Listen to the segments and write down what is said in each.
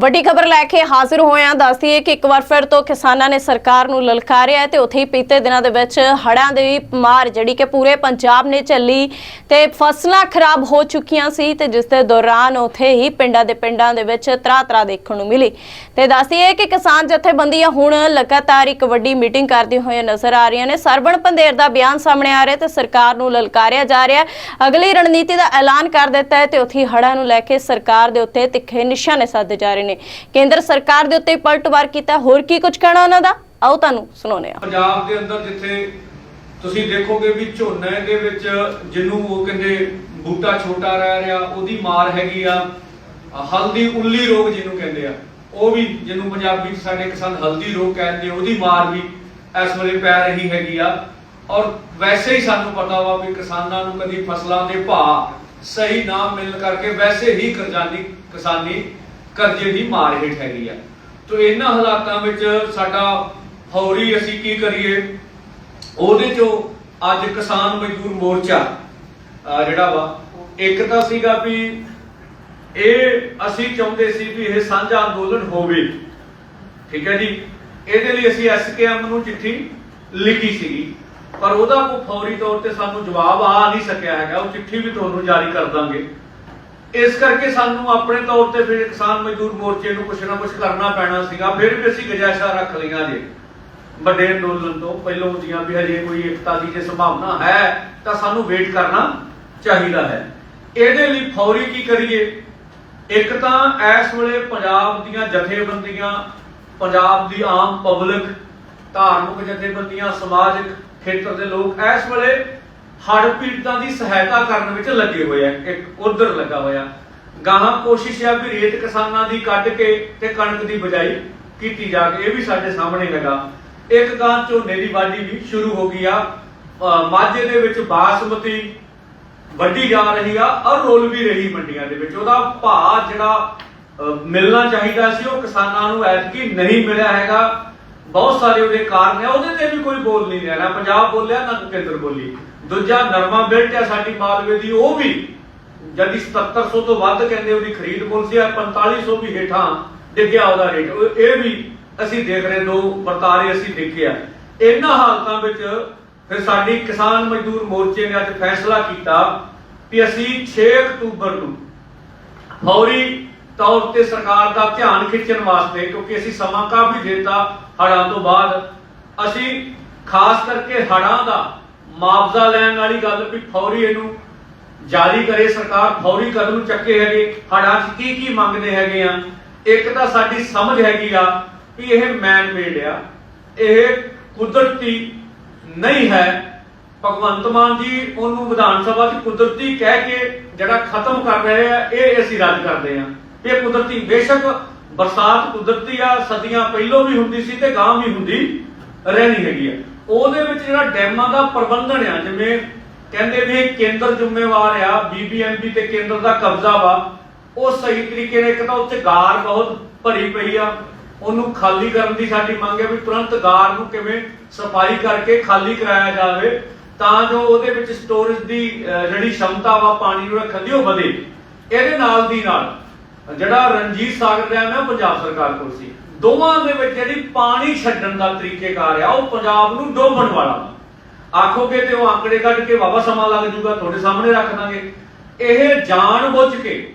ਵੱਡੀ ਖਬਰ ਲੈ ਕੇ ਹਾਜ਼ਰ ਹੋਇਆ ਹਾਂ। ਦੱਸਦੀਏ ਕਿ ਇੱਕ ਵਾਰ ਫਿਰ ਤੋਂ ਕਿਸਾਨਾਂ ਨੇ ਸਰਕਾਰ ਨੂੰ ਲਲਕਾਰਿਆ ਹੈ ਤੇ ਉੱਥੇ ਹੀ ਬੀਤੇ ਦਿਨਾਂ ਦੇ ਵਿੱਚ ਹੜ੍ਹਾਂ ਦੀ ਮਾਰ ਜਿਹੜੀ ਕਿ ਪੂਰੇ ਪੰਜਾਬ ਨੇ ਝੱਲੀ ਤੇ ਫਸਲਾਂ ਖਰਾਬ ਹੋ ਚੁੱਕੀਆਂ ਸੀ ਤੇ ਜਿਸ ਦੇ ਦੌਰਾਨ ਉੱਥੇ ਹੀ ਪਿੰਡਾਂ ਦੇ ਪਿੰਡਾਂ ਦੇ ਵਿੱਚ ਤਰਾ ਤਰਾ ਦੇਖਣ ਨੂੰ ਮਿਲੀ। ਤੇ ਦੱਸਦੀਏ ਕਿ ਕਿਸਾਨ ਜਥੇਬੰਦੀਆਂ ਹੁਣ ਲਗਾਤਾਰ ਇੱਕ ਵੱਡੀ ਮੀਟਿੰਗ ਕਰਦੀ ਹੋਈਆਂ ਨਜ਼ਰ ਆ ਰਹੀਆਂ ਨੇ। ਸਰਵਣ ਪੰਦੇਰ ਦਾ ਬਿਆਨ ਸਾਹਮਣੇ ਆ ਰਿਹਾ ਤੇ ਸਰਕਾਰ ਨੂੰ ਲਲਕਾਰਿਆ ਜਾ ਰਿਹਾ ਅਗਲੀ ਰਣਨੀਤੀ ਦਾ ਐਲਾਨ ਕਰ ਦਿੱਤਾ ਹੈ ਤੇ ਉੱਥੇ ਹੀ ਹੜ੍ਹਾਂ ਨੂੰ ਲੈ ਕੇ ਸਰਕਾਰ ਦੇ ਉੱਤੇ ਤਿੱਖੇ ਨਿਸ਼ਾਨੇ ਸਾਧੇ ਜਾ ਰਹੇ ਨੇ। ਕੇਂਦਰ ਸਰਕਾਰ ਦੇ ਉੱਤੇ ਪਲਟਵਾਰ ਕੀਤਾ। ਹੋਰ ਕੀ ਕੁਝ ਕਹਿਣਾ ਉਹਨਾਂ ਦਾ? ਆਓ ਤੁਹਾਨੂੰ ਸੁਣਾਉਂਦੇ ਹਾਂ। ਪੰਜਾਬ ਦੇ ਅੰਦਰ ਜਿੱਥੇ ਤੁਸੀਂ ਦੇਖੋਗੇ ਵੀ ਝੋਨੇ ਦੇ ਵਿੱਚ ਜਿਹਨੂੰ ਉਹ ਕਹਿੰਦੇ ਬੂਟਾ ਛੋਟਾ ਰਹਿ ਰਿਹਾ ਉਹਦੀ ਮਾਰ ਹੈਗੀ ਆ ਹਲਦੀ ਉੱਲੀ ਰੋਗ ਜਿਹਨੂੰ ਕਹਿੰਦੇ ਆ। ਉਹ ਵੀ ਜਿਹਨੂੰ ਪੰਜਾਬੀ 'ਚ ਸਾਡੇ ਕਿਸਾਨ ਹਲਦੀ ਰੋਗ ਕਹਿੰਦੇ ਆ, ਉਹਦੀ ਮਾਰ ਵੀ ਇਸ ਵੇਲੇ ਪੈ ਰਹੀ ਹੈਗੀ ਆ। ਔਰ ਵੈਸੇ ਹੀ ਸਾਨੂੰ ਪਤਾ ਵਾ ਵੀ ਕਿਸਾਨਾਂ ਨੂੰ ਕਦੀ ਫਸਲਾਂ ਦੇ ਭਾਅ ਸਹੀ ਨਾ ਮਿਲਣ ਕਰਕੇ ਵੈਸੇ ਹੀ ਕਰਜ਼ਾਨੀ ਕਿਸਾਨੀ ਕਰਜ਼ੇ ਦੀ ਮਾਰ ਹੇਠ ਹੈਗੀ ਆ। ਤੋ ਇਹਨਾਂ ਹਾਲਾਤਾਂ ਵਿੱਚ ਸਾਡਾ ਫੌਰੀ ਅਸੀਂ ਕੀ ਕਰੀਏ? ਉਹਦੇ ਚੋਂ ਅੱਜ ਕਿਸਾਨ ਮਜ਼ਦੂਰ ਮੋਰਚਾ ਜਿਹੜਾ ਵਾ, ਇੱਕ ਤਾਂ ਸੀਗਾ ਵੀ ਇਹ ਅਸੀਂ ਚਾਹੁੰਦੇ ਸੀ ਵੀ ਇਹ ਸਾਂਝਾ ਅੰਦੋਲਨ ਹੋਵੇ। ਠੀਕ ਹੈ ਜੀ? ਇਹਦੇ ਲਈ ਅਸੀਂ ਐਸਕੇਐਮ ਨੂੰ ਚਿੱਠੀ ਲਿਖੀ ਸੀਗੀ। ਪਰ ਉਹਦਾ ਕੋਈ ਫੌਰੀ ਤੌਰ ਤੇ ਸਾਨੂੰ ਜਵਾਬ ਆ ਨਹੀਂ ਸਕਿਆ ਹੈਗਾ। ਉਹ ਚਿੱਠੀ ਵੀ ਤੁਹਾਨੂੰ ਜਾਰੀ ਕਰ ਦਾਂਗੇ। ਇਸ ਕਰਕੇ ਸਾਨੂੰ ਆਪਣੇ ਤੌਰ ਤੇ ਫਿਰ ਕਿਸਾਨ ਮਜ਼ਦੂਰ ਮੋਰਚੇ ਨੂੰ ਕੁਛ ਨਾ ਕੁਛ ਕਰਨਾ ਪੈਣਾ ਸੀਗਾ, ਫਿਰ ਵੀ ਅਸੀਂ ਗੁਜਾਇਸ਼ਾਂ ਰੱਖ ਲਈਆਂ ਜੀ। ਵੱਡੇ ਅੰਦੋਲਨ ਤੋਂ ਪਹਿਲਾਂ ਦੀਆਂ ਵੀ ਹਜੇ ਕੋਈ ਇਕਤਾ ਦੀ ਜੇ ਸੰਭਾਵਨਾ ਹੈ, ਤਾਂ ਸਾਨੂੰ ਵੇਟ ਕਰਨਾ ਚਾਹੀਦਾ ਹੈ। ਇਹਦੇ ਲਈ ਫੌਰੀ ਕੀ ਕਰੀਏ? ਇੱਕ ਤਾਂ ਇਸ ਵੇਲੇ ਪੰਜਾਬ ਦੀਆਂ ਜਥੇਬੰਦੀਆਂ, ਪੰਜਾਬ ਦੀ ਆਮ ਪਬਲਿਕ ਧਾਰਮਿਕ ਜਥੇਬੰਦੀਆਂ, ਸਮਾਜਿਕ ਖੇਤਰ ਦੇ ਲੋਕ ਇਸ ਵੇਲੇ ਹੜ੍ਹ ਪੀੜਤਾਂ ਦੀ ਸਹਾਇਤਾ ਕਰਨ ਵਿੱਚ ਲੱਗੇ ਹੋਏ ਆ, ਇੱਕ ਉਧਰ ਲੱਗਾ ਹੋਇਆ। ਗਾਹਾਂ ਕੋਸ਼ਿਸ਼ ਆ ਵੀ ਰੇਤ ਕਿਸਾਨਾਂ ਦੀ ਕੱਢ ਕੇ ਤੇ ਕਣਕ ਦੀ ਬਜਾਈ ਕੀਤੀ ਜਾ ਕੇ ਇਹ ਵੀ ਸਾਡੇ ਸਾਹਮਣੇ ਲਗਾ। ਇੱਕ ਗਾਂ ਝੋਨੇ ਦੀ ਵਾਢੀ ਵੀ ਸ਼ੁਰੂ ਹੋ ਗਈ ਆ। ਮਾਝੇ ਦੇ ਵਿੱਚ ਬਾਸਮਤੀ ਵੱਡੀ ਜਾ ਰਹੀ ਆ ਔਰ ਰੋਲ ਵੀ ਰਹੀ ਮੰਡੀਆਂ ਦੇ ਵਿੱਚ। ਉਹਦਾ ਭਾਅ ਜਿਹੜਾ ਮਿਲਣਾ ਚਾਹੀਦਾ ਸੀ, ਉਹ ਕਿਸਾਨਾਂ ਨੂੰ ਐਤਕੀ ਨਹੀਂ ਮਿਲਿਆ ਹੈਗਾ। ਬਹੁਤ ਸਾਰੇ ਉਹਦੇ ਕਾਰਨ ਆ ਉਹਦੇ ਤੇ ਵੀ ਕੋਈ ਬੋਲ ਨਹੀਂ ਰਿਹਾ ਨਾ। ਪੰਜਾਬ ਬੋਲਿਆ, ਨਾ ਕੇਂਦਰ ਬੋਲੀ। ਦੂਜਾ ਨਰਮਾ ਬਿਲਟ ਆ ਸਾਡੀ ਮਾਲਵੇ ਦੀ, ਉਹ ਵੀ ਜਦੀ 7700 ਤੋਂ ਵੱਧ ਕਹਿੰਦੇ ਉਹਦੀ ਖਰੀਦ ਮੁੱਲ ਸੀ 4500 ਵੀ ਹੇਠਾਂ ਡਿੱਗਿਆ ਉਹਦਾ ਰੇਟ। ਇਹ ਵੀ ਅਸੀਂ ਦੇਖ ਰਹੇ ਦੋ ਵਰਤਾਰੇ ਅਸੀਂ ਦੇਖਿਆ ਇਹਨਾਂ ਹਾਲਤਾਂ ਵਿੱਚ ਫਿਰ ਸਾਡੀ ਕਿਸਾਨ ਮਜ਼ਦੂਰ ਮੋਰਚੇ ਨੇ ਅੱਜ ਫੈਸਲਾ ਕੀਤਾ ਕਿ ਅਸੀਂ 6 ਅਕਤੂਬਰ ਨੂੰ ਫੌਰੀ ਤੌਰ ਤੇ ਸਰਕਾਰ ਦਾ ਧਿਆਨ ਖਿੱਚਣ ਵਾਸਤੇ, ਕਿਉਂਕਿ ਅਸੀਂ ਸਮਾਂ ਕਾਫੀ ਦਿੱਤਾ ਹੜਾਂ ਤੋਂ ਬਾਅਦ ਅਸੀਂ ਖਾਸ ਕਰਕੇ ਹੜਾਂ ਦਾ ਮੁਆਵਜ਼ਾ ਲੈਣ ਵਾਲੀ ਗੱਲ ਵੀ ਫੌਰੀ ਇਹਨੂੰ ਜਾਰੀ ਕਰੇ, ਸਰਕਾਰ ਫੌਰੀ ਕਦਮ ਚੱਕੇ ਹੈਗੇ। ਹੜ੍ਹਾਂ 'ਚ ਕੀ ਕੀ ਮੰਗਦੇ ਹੈਗੇ ਆ? ਇੱਕ ਤਾਂ ਸਾਡੀ ਸਮਝ ਹੈਗੀ ਆ ਵੀ ਇਹ ਮੈਨ ਮੇਡ ਆ। ਇਹ ਕੁਦਰਤੀ ਨਹੀਂ ਹੈ। ਭਗਵੰਤ ਮਾਨ ਜੀ ਉਹਨੂੰ ਵਿਧਾਨ ਸਭਾ 'ਚ ਕੁਦਰਤੀ ਕਹਿ ਕੇ ਜਿਹੜਾ ਖਤਮ ਕਰ ਰਹੇ ਆ, ਇਹ ਅਸੀਂ ਰੱਦ ਕਰਦੇ ਆ। ਇਹ ਕੁਦਰਤੀ ਬੇਸ਼ੱਕ ਬਰਸਾਤ ਕੁਦਰਤੀ ਆ, ਸਦੀਆਂ ਪਹਿਲਾਂ ਵੀ ਹੁੰਦੀ ਸੀ ਤੇ ਗਾਂ ਵੀ ਹੁੰਦੀ ਰਹਿਣੀ ਹੈਗੀ ਆ। ਉਹਦੇ ਵਿੱਚ ਜਿਹੜਾ ਡੈਮਾਂ ਦਾ ਪ੍ਰਬੰਧਨ ਆ, ਜਿਵੇਂ ਕਹਿੰਦੇ ਵੀ ਕੇਂਦਰ ਜ਼ਿੰਮੇਵਾਰ ਆ ਬੀਬੀਐਮਬੀ ਤੇ ਕੇਂਦਰ ਦਾ ਕਬਜ਼ਾ ਵਾ, ਉਹ ਸਹੀ ਤਰੀਕੇ ਨਾਲ ਇੱਕ ਤਾਂ ਉੱਥੇ ਗਾਰ ਬਹੁਤ ਭਰੀ ਪਈ ਆ, ਉਹਨੂੰ ਖਾਲੀ ਕਰਨ ਦੀ ਸਾਡੀ ਮੰਗ ਹੈ ਵੀ ਤੁਰੰਤ ਗਾਰ ਨੂੰ ਕਿਵੇਂ ਸਫ਼ਾਈ ਕਰਕੇ ਖਾਲੀ ਕਰਾਇਆ ਜਾਵੇ, ਤਾਂ ਜੋ ਉਹਦੇ ਵਿੱਚ ਸਟੋਰੇਜ ਦੀ ਜਿਹੜੀ ਸ਼ਮਤਾ ਵਾ, ਪਾਣੀ ਨੂੰ ਰੱਖਣ ਦੀ ਉਹ ਵਧੇ। ਇਹਦੇ ਨਾਲ ਦੀ ਨਾਲ ਜਿਹੜਾ ਰਣਜੀਤ ਸਾਗਰ ਡੈਮ ਹੈ ਉਹ ਪੰਜਾਬ ਸਰਕਾਰ ਕੋਲ ਸੀ। ਦੋਵਾਂ ਦੇ ਵਿੱਚ ਜਿਹੜੀ ਪਾਣੀ ਛੱਡਣ ਦਾ ਤਰੀਕੇਕਾਰ ਆ, ਉਹ ਪੰਜਾਬ ਨੂੰ ਡੋਬਣ ਵਾਲਾ। ਆਖੋਗੇ ਤੇ ਉਹ ਆંકੜੇ ਕੱਢ ਕੇ ਵਾਵਾ ਸਮਾਂ ਲੱਗ ਜੂਗਾ, ਤੁਹਾਡੇ ਸਾਹਮਣੇ ਰੱਖ ਦਾਂਗੇ। ਇਹ ਜਾਣ ਬੁੱਝ ਕੇ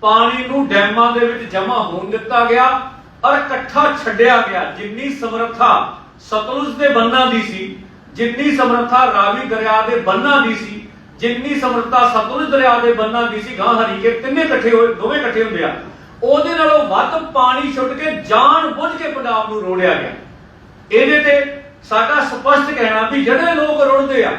ਪਾਣੀ ਨੂੰ ਡੈਮਾਂ ਦੇ ਵਿੱਚ ਜਮ੍ਹਾਂ ਹੋਣ ਦਿੱਤਾ ਗਿਆ ਔਰ ਇਕੱਠਾ ਛੱਡਿਆ ਗਿਆ। ਜਿੰਨੀ ਸਮਰੱਥਾ ਸਤਲੁਜ ਦੇ ਬੰਨਾਂ ਦੀ ਸੀ, ਜਿੰਨੀ ਸਮਰੱਥਾ ਰਾਵੀ ਦਰਿਆ ਦੇ ਬੰਨਾਂ ਦੀ ਸੀ ਜਿੰਨੀ ਸਮਰੱਥਾ ਸਤਲੁਜ ਦਰਿਆ ਦੇ ਬੰਨਾਂ ਦੀ ਸੀ ਗਾਂ ਹਰੀਕੇ ਤਿੰਨੇ ਇਕੱਠੇ ਹੋਏ, ਦੋਵੇਂ ਇਕੱਠੇ ਹੁੰਦੇ ਆ। ਉਹਦੇ ਨਾਲੋਂ ਵੱਧ ਪਾਣੀ ਛੁੱਟ ਕੇ ਜਾਣ ਬੁੱਝ ਕੇ ਪੰਜਾਬ ਨੂੰ ਰੋੜਿਆ ਗਿਆ। ਇਹਦੇ ਤੇ ਸਾਡਾ ਸਪਸ਼ਟ ਕਹਿਣਾ ਵੀ ਜਿਹੜੇ ਲੋਕ ਰੁੜਦੇ ਆ,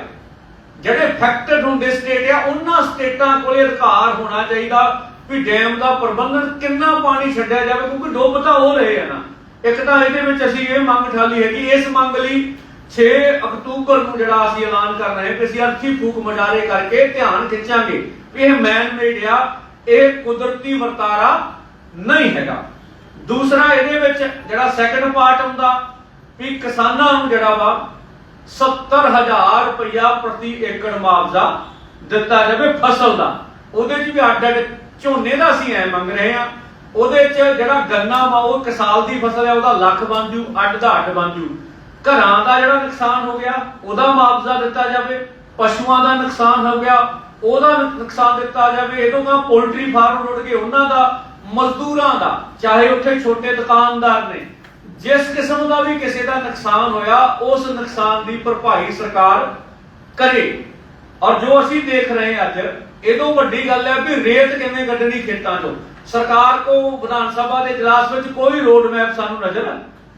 ਜਿਹੜੇ ਫੈਕਟਡ ਹੁੰਦੇ ਸਟੇਟ ਆ, ਉਹਨਾਂ ਸਟੇਟਾਂ ਕੋਲੇ ਅਧਿਕਾਰ ਹੋਣਾ ਚਾਹੀਦਾ ਵੀ ਡੈਮ ਦਾ ਪ੍ਰਬੰਧਨ ਕਿੰਨਾ ਪਾਣੀ ਛੱਡਿਆ ਜਾਵੇ, ਕਿਉਂਕਿ ਡੁੱਬ ਤਾਂ ਹੋ ਰਹੇ ਆ ਨਾ। ਇੱਕ ਤਾਂ ਇਹਦੇ ਵਿੱਚ ਅਸੀਂ ਇਹ ਮੰਗ ਠਾਲੀ ਹੈਗੀ, ਇਸ ਮੰਗ ਲਈ 6 ਅਕਤੂਬਰ ਨੂੰ ਜਿਹੜਾ ਅਸੀਂ ਐਲਾਨ ਕਰ ਰਹੇ ਕਿ ਅਸੀਂ ਅਰਥੀ ਫੂਕ ਮਜਾਰੇ ਕਰਕੇ ਧਿਆਨ ਖਿੱਚਾਂਗੇ ਇਹ ਮੈਨ ਮੇਡ ਆ, ਇਹ ਕੁਦਰਤੀ ਵਰਤਾਰਾ ਨਹੀਂ ਹੈਗਾ। ਦੂਸਰਾ ਇਹਦੇ ਵਿੱਚ ਜਿਹੜਾ ਸੈਕੰਡ ਪਾਰਟ ਹੁੰਦਾ, ਵੀ ਕਿਸਾਨਾਂ ਨੂੰ ਜਿਹੜਾ ਵਾ 70000 ਰੁਪਇਆ ਪ੍ਰਤੀ ਏਕੜ ਮੁਆਵਜ਼ਾ ਦਿੱਤਾ ਜਾਵੇ ਫਸਲ ਦਾ। ਉਹਦੇ 'ਚ ਵੀ ਅੱਡ ਅੱਡ ਝੋਨੇ ਦਾ ਅਸੀਂ ਐ ਮੰਗ ਰਹੇ ਆ ਉਹਦੇ 'ਚ ਜਿਹੜਾ ਗੰਨਾ ਵਾ, ਉਹ ਇੱਕ ਦੀ ਫਸਲ ਹੈ, ਉਹਦਾ ਲੱਖ ਬਣ ਜੂ, ਅੱਡ ਦਾ ਅੱਡ ਬਣ ਜੂ। ਘਰਾਂ ਦਾ ਜਿਹੜਾ ਨੁਕਸਾਨ ਹੋ ਗਿਆ, ਉਹਦਾ ਮੁਆਵਜ਼ਾ ਦਿੱਤਾ ਜਾਵੇ, ਪਸ਼ੂਆਂ ਦਾ ਨੁਕਸਾਨ ਹੋ ਗਿਆ, ਉਹਦਾ ਨੁਕਸਾਨ ਦਿੱਤਾ ਜਾਵੇ, ਇਹ ਤੋਂ ਗਾ ਪੋਲਟਰੀ ਫਾਰਮ ਰੁੜ ਗਏ, ਉਹਨਾਂ ਦਾ, ਮਜ਼ਦੂਰਾਂ ਦਾ, ਚਾਹੇ ਉੱਥੇ ਛੋਟੇ ਦੁਕਾਨਦਾਰ ਨੇ, ਜਿਸ ਕਿਸਮ ਦਾ ਵੀ ਕਿਸੇ ਦਾ ਨੁਕਸਾਨ ਹੋਇਆ, ਉਸ ਨੁਕਸਾਨ ਦੀ ਭਰਪਾਈ ਸਰਕਾਰ ਕਰੇ। ਔਰ ਜੋ ਅਸੀਂ ਦੇਖ ਰਹੇ ਅੱਜ, ਇਹ ਤੋਂ ਵੱਡੀ ਗੱਲ ਹੈ ਵੀ ਰੇਤ ਕਿਵੇਂ ਕੱਢਣੀ ਖੇਤਾਂ 'ਚੋਂ। ਸਰਕਾਰ ਕੋ ਵਿਧਾਨ ਸਭਾ ਦੇ ਇਜਲਾਸ ਵਿੱਚ ਕੋਈ ਰੋਡ ਮੈਪ ਸਾਨੂੰ ਨਜ਼ਰ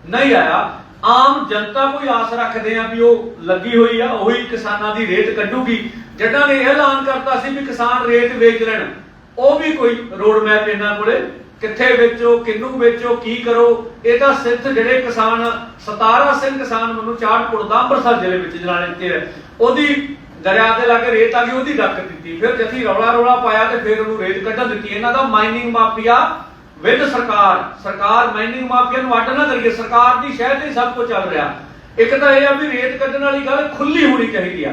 ਨਹੀਂ ਆਇਆ। ਆਮ ਜਨਤਾ ਕੋਈ ਆਸ ਰੱਖਦੇ ਆ ਵੀ ਉਹ ਲੱਗੀ ਹੋਈ ਆ, ਉਹੀ ਕਿਸਾਨਾਂ ਦੀ ਰੇਤ ਕੱਢੂਗੀ। ਜਿੱਦਾਂ ਨੇ ਐਲਾਨ ਕਰਤਾ ਸੀ ਵੀ ਕਿਸਾਨ ਰੇਤ ਵੇਚ ਲੈਣ, ਉਹ ਵੀ ਕੋਈ ਰੋਡ ਮੈਪ ਇਹਨਾਂ ਕੋਲੇ, ਕਿੱਥੇ ਵੇਚੋ ਕਿੰਨੂੰ ਵੇਚੋ, ਕੀ ਕਰੋ, ਇਹ ਤਾਂ ਸਿੱਧ ਜਿਹੜੇ ਕਿਸਾਨ 17 ਸਿੰਘ ਕਿਸਾਨ ਮੈਨੂੰ ਚਾੜਪੁਰ ਦਾ ਅੰਮ੍ਰਿਤਸਰ ਜ਼ਿਲ੍ਹੇ ਵਿੱਚ ਜਲਾਣੇ ਤੇ ਹੈ। ਉਹਦੀ ਦਰਿਆ ਦੇ ਲਾਗੇ ਰੇਤ ਆ ਗਈ, ਉਹਦੀ ਡੱਕ ਦਿੱਤੀ। ਫਿਰ ਜਥੀ ਰੌਲਾ ਰੌਲਾ ਪਾਇਆ ਤੇ ਫਿਰ ਉਹਨੂੰ ਰੇਤ ਕੱਢਣ ਦਿੱਤੀ। ਇਹਨਾਂ ਦਾ ਮਾਈਨਿੰਗ ਮਾਫੀਆ ਵਿਦ ਸਰਕਾਰ ਸਰਕਾਰ ਮਾਈਨਿੰਗ ਮਾਫੀਆ ਨੂੰ ਅੱਡ ਨਾ ਕਰੀਏ, ਸਰਕਾਰ ਦੀ ਸ਼ਹਿ ਤੇ ਸਭ ਕੁਝ ਚੱਲ ਰਿਹਾ। ਇੱਕ ਤਾਂ ਇਹ ਆ ਵੀ ਰੇਤ ਕੱਢਣ ਵਾਲੀ ਗੱਲ ਖੁੱਲੀ ਹੋਣੀ ਚਾਹੀਦੀ ਆ।